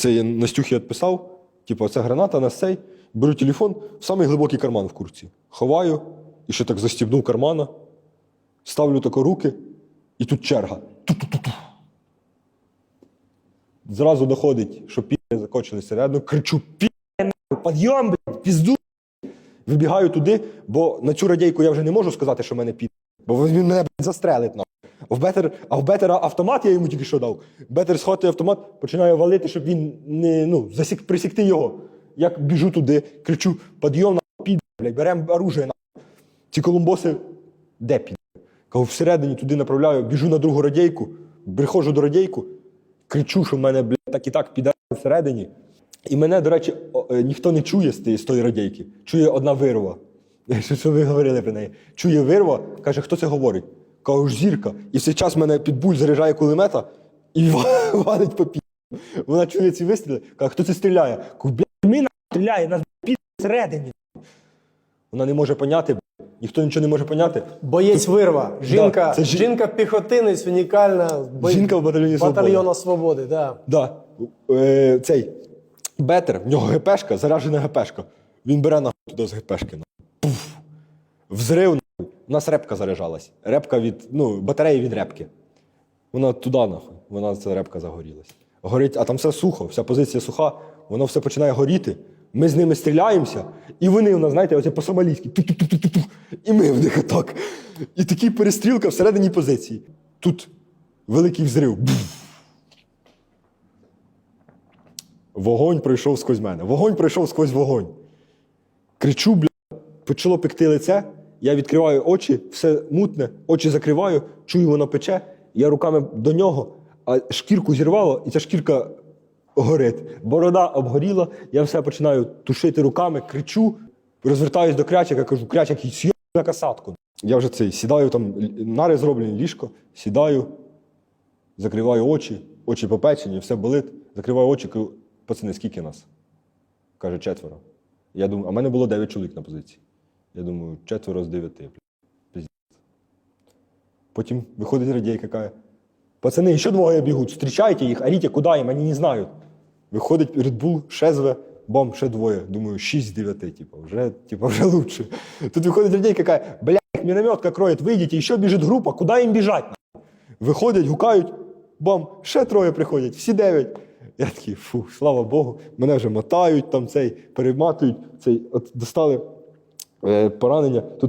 Оце я Настюхі відписав, типу, це граната на цей. Беру телефон в самий глибокий карман в курці. Ховаю і ще так застібнув кармана, ставлю тако руки, і тут черга. Ту-ту-ту-ту. Зразу доходить, що пі закочилися рядом, кричу: пі, підйом, блядь, пізду. Вибігаю туди, бо на цю радійку я вже не можу сказати, що мене під. Бо він мене блядь, застрелить. В Бетер, а в Бетера автомат я йому тільки що дав. Бетер схватує автомат, починає валити, щоб він не ну, засік, присікти його. Я біжу туди, кричу: підйом на під, блядь, беремо оружие на. Ці колумбоси де під? Кажу, всередині туди направляю, біжу на другу радійку, приходжу до радійку, кричу, що в мене, блядь, так і так піде всередині. І мене, до речі, е, ніхто не чує з тої радійки. Чує одна вирва. Що ви говорили про неї? Чує вирва, каже, хто це говорить? Кажу, ж зірка. І в цей час мене підбуль заряджає кулемета і валить по пі. Вона чує ці вистріли, каже, хто це стріляє? Кажу, блядь, стріляє, нас під всередині. Вона не може поняти, ніхто нічого не може поняти. Боєць вирва. Жінка, це жі- жінка піхотинець, унікальна. бо- Жінка в батальйоні «Свобода». батальйону свободи. Да. Да. Е, цей Бетер, в нього ГПшка, заряджена ГПшка. Він бере нахуй туди з ГПшки. нахуй. Пуф. Взрив. У нас репка заряджалась. Репка від, ну, батареї від репки. Вона туди, нахуй. Вона ця репка загорілась. Горить, а там все сухо, вся позиція суха, воно все починає горіти. Ми з ними стріляємося, і вони у нас, знаєте, оце по-сомалійськи. ту-ту-ту-ту-ту. І ми в них отак. І такий перестрілка всередині позиції. Тут великий взрив. Вогонь пройшов сквозь мене. Вогонь пройшов сквозь вогонь. Кричу, бля, почало пекти лице. Я відкриваю очі, все мутне, очі закриваю, чую, воно пече. Я руками до нього, а шкірку зірвало, і ця шкірка горить. Борода обгоріла, я все починаю тушити руками, кричу, розвертаюсь до крячика, кажу, крячик, сьо на касатку. Я вже цей сідаю там, нари зроблені, ліжко, сідаю, закриваю очі, очі попечені, все болить. Закриваю очі, кажу, пацани, скільки нас? Каже, четверо. Я думаю, а в мене було 9 чоловік на позиції. Я думаю, четверо з дев'яти. Потім виходить радійка, каже, пацани, ще двоє бігуть, зустрічайте їх, оріть, куди їм, вони не знають. Виходить Red Bull, ще зве, ще двоє. Думаю, 6 з 9, типу, вже, типу, вже лучше. Тут виходить радійка, каже, бля, мінометка кроє, вийдіть, і ще біжить група, куди їм біжать? Виходять, гукають, бам, ще троє приходять, всі дев'ять. Я такий, фу, слава Богу, мене вже мотають, там цей, перематують, цей, от достали поранення. Тут